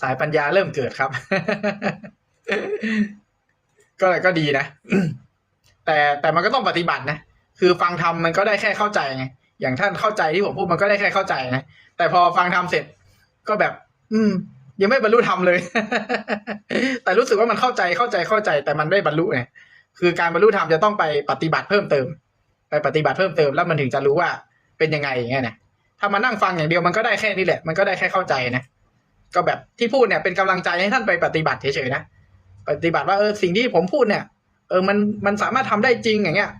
สายปัญญาเริ่มเกิดครับ ก็ก็ดีนะ แต่แต่มันก็ต้องปฏิบัตินะ คือฟังธรรมมันก็ได้แค่เข้าใจไง อย่างท่านเข้าใจที่ผมพูดมันก็ได้แค่เข้าใจนะ แต่พอฟังธรรมเสร็จก็แบบ อืม ยังไม่บรรลุธรรมเลย แต่รู้สึกว่ามันเข้าใจเข้าใจเข้าใจ แต่มันไม่บรรลุไง คือการบรรลุธรรมจะต้องไปปฏิบัติเพิ่มเติม ไปปฏิบัติเพิ่มเติมแล้วมันถึงจะรู้ว่าเป็นยังไงอย่างเงี้ยนะถ้ามานั่งฟังอย่างเดียวมันก็ได้แค่นี้แหละ มันก็ได้แค่เข้าใจนะ ก็แบบที่พูดเนี่ยเป็นกำลังใจให้ท่านไปปฏิบัติเฉยๆนะปฏิบัติว่าเออสิ่งที่ผมพูดเนี่ย เออมันมันสามารถทำได้จริงอย่างเงี้ย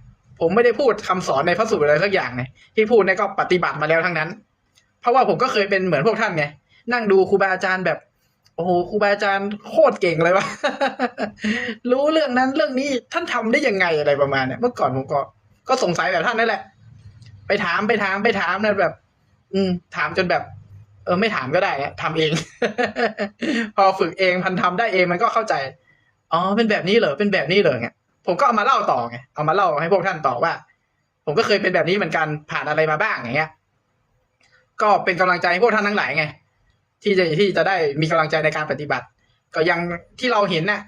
ผมไม่ได้พูดคำสอนในพระสูตรอะไรสักอย่างไงที่พูดเนี่ยก็ปฏิบัติมาแล้วทั้งนั้น เพราะว่าผมก็เคยเป็นเหมือนพวกท่านไงนั่งดูครูบาอาจารย์แบบโอ้โหครูบาอาจารย์โคตรเก่งเลยวะรู้เรื่องนั้นเรื่องนี้ท่านทำได้ยังไงอะไรประมาณเนี้ยเมื่อก่อนผมก็ก็สงสัยแบบท่านนั่นแหละ ไปถามไปถามไปถามนะแบบ อืมถามจนแบบ ออไม่ถามก็ได้อะทำเอง พอฝึกเองพันทำได้เองมันก็เข้าใจอ๋อเป็นแบบนี้เหรอเป็นแบบนี้เหรอไงผมก็เอามาเล่าต่อไงเอามาเล่าให้พวกท่านต่อว่า ผมก็เคยเป็นแบบนี้เหมือนกันผ่านอะไรมาบ้างอย่างเงี้ย ก็เป็นกำลังใจให้พวกท่านทั้งหลายไงที่จะที่จะได้มีกำลังใจในการปฏิบัติ ก็ยังที่เราเห็นน่ะ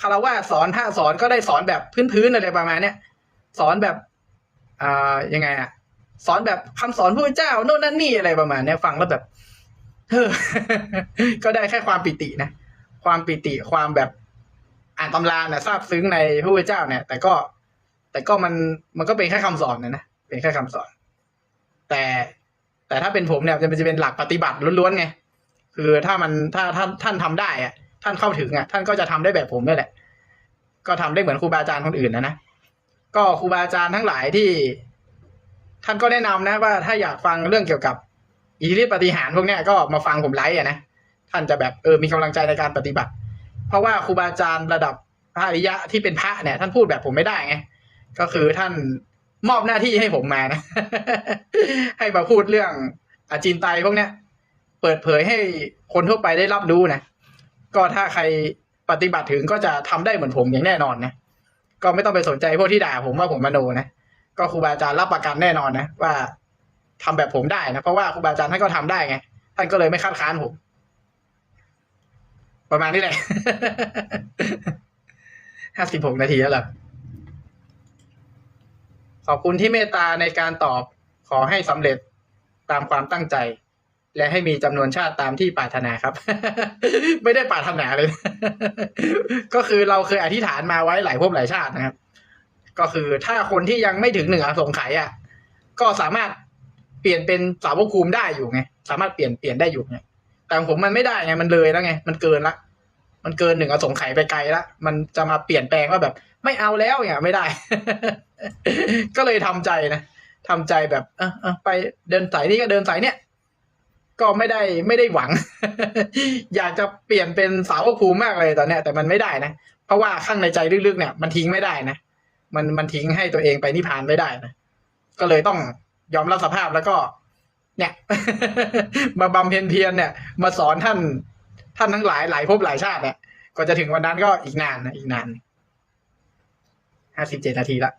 คารวะสอนถ้าสอนก็ได้สอนแบบพื้นๆอะไรประมาณเนี้ยสอนแบบอ่ายังไงอะสอนแบบคำสอนพระเจ้าโน่นนั่นนี่อะไรประมาณเนี้ยฟังแล้วแบบ เฮ้อก็ได้แค่ความปิตินะ ความปิติความแบบอ่านตำราเนี่ยทราบซึ้งในพระพุทธเจ้าเนี่ย แต่ก็ แต่ก็มันมันก็เป็นแค่คำสอนนะนะเป็นแค่คำสอน แต่แต่ถ้าเป็นผมเนี่ยจะเป็นจะเป็นหลักปฏิบัติล้วนๆไงคือถ้ามันถ้าท่านท่านทำได้อะท่านเข้าถึงอะ ท่านก็จะทำได้แบบผมนี่แหละ ก็ทำได้เหมือนครูบาอาจารย์คนอื่นนะนะก็ครูบาอาจารย์ทั้งหลายที่ ท่านก็แนะนำนะว่าถ้าอยากฟังเรื่องเกี่ยวกับ อิทธิฤทธิปฏิหารพวกเนี้ยก็มาฟังผมไลฟ์อะนะท่านจะแบบเออมีกำลังใจในการปฏิบัติ เพราะว่าครูบาอาจารย์ระดับพระอริยะที่เป็นพระเนี่ย ท่านพูดแบบผมไม่ได้ไงก็คือท่านมอบหน้าที่ให้ผมมานะ ให้มาพูดเรื่องอาจินไตพวกเนี้ย เปิดเผยให้คนทั่วไปได้รับรู้นะก็ถ้าใครปฏิบัติถึงก็จะทำได้เหมือนผมอย่างแน่นอนนะก็ไม่ต้องไปสนใจพวกที่ด่าผมว่าผมมโนนะก็ครูบาอาจารย์รับประกันแน่นอนนะว่า ทำแบบผมได้นะเพราะว่าครูบาอาจารย์ท่านก็ทำได้ไงท่านก็เลยไม่คัดค้านผม ประมาณนี้แหละห้าสิบหกนาทีแล้วเหรอขอบคุณที่เมตตาในการตอบขอให้สำเร็จตามความตั้งใจ และให้มีจำนวนชาติตามที่ปรารถนาครับ ไม่ได้ปรารถนาเลย ก็คือเราเคยอธิษฐานมาไว้หลายภพหลายชาตินะครับ ก็คือถ้าคนที่ยังไม่ถึงหนึ่งอสงไขยอะ ก็สามารถ เปลี่ยนเป็นสาวกภูมิได้อยู่ไง สามารถเปลี่ยนเปลี่ยนได้อยู่ไงแต่ของผมมันไม่ได้ไงมันเลยแล้วไง มันเกินละ มันเกินหนึ่งอสงไขยไปไกลละมันจะมาเปลี่ยนแปลงว่าแบบ ไม่เอาแล้วเนี่ยไม่ได้ ก็เลยทำใจนะทำใจแบบออเออไปเดินสายนี้ก็เดินสายเนี้ยก็ไม่ได้ไม่ได้หวัง อยากจะเปลี่ยนเป็นสาวกภูมิมากเลยตอนเนี้ย แต่มันไม่ได้นะเพราะว่าข้างในใจลึกๆเนี่ย มันทิ้งไม่ได้นะมันมันทิ้งให้ตัวเองไปนิพพานไม่ได้นะก็เลยต้อง ยอมรับสภาพแล้วก็ เนี่ย มาบำเพ็ญเพียรเนี่ย มาสอนท่าน ท่านทั้งหลายหลายภพหลายชาติเนี่ยก็จะถึงวันนั้นก็อีกนานนะอีกนานห้าสิบเจ็ดนาทีละ